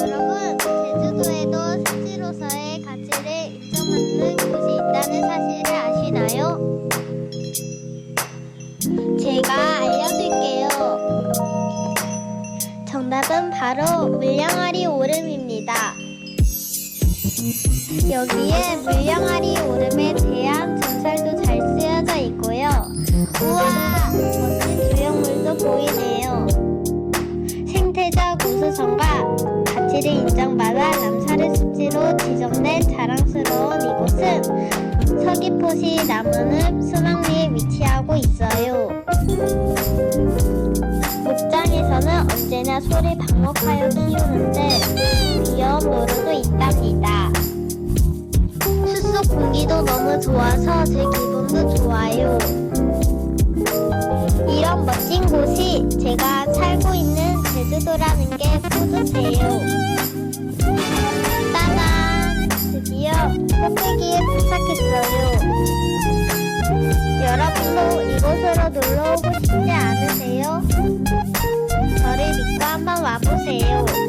여러분 제주도에도 사지로서의 가치를 인정받는 곳이 있다는 사실을 아시나요? 제가 알려드릴게요. 정답은 바로 물량아리 오름입니다. 여기에 물량아리 오름에 대한 전설도 잘 쓰여져 있고요. 우와, 멋진 조형물도 보이네요. 우수성과 가치를 인정받아 남사르 습지로 지정된 자랑스러운 이곳은 서귀포시 남원읍 수막리에 위치하고 있어요. 목장에서는 언제나 소를 방목하여 키우는데 귀여운 노루도 있답니다. 숲속 공기도 너무 좋아서 제 기분도 좋아요. 이런 멋진 곳이 제가 게 뿌듯해요. 따단! 드디어 꼭대기에 도착했어요. 여러분도 이곳으로 놀러 오고 싶지 않으세요? 저를 믿고 한번 와보세요.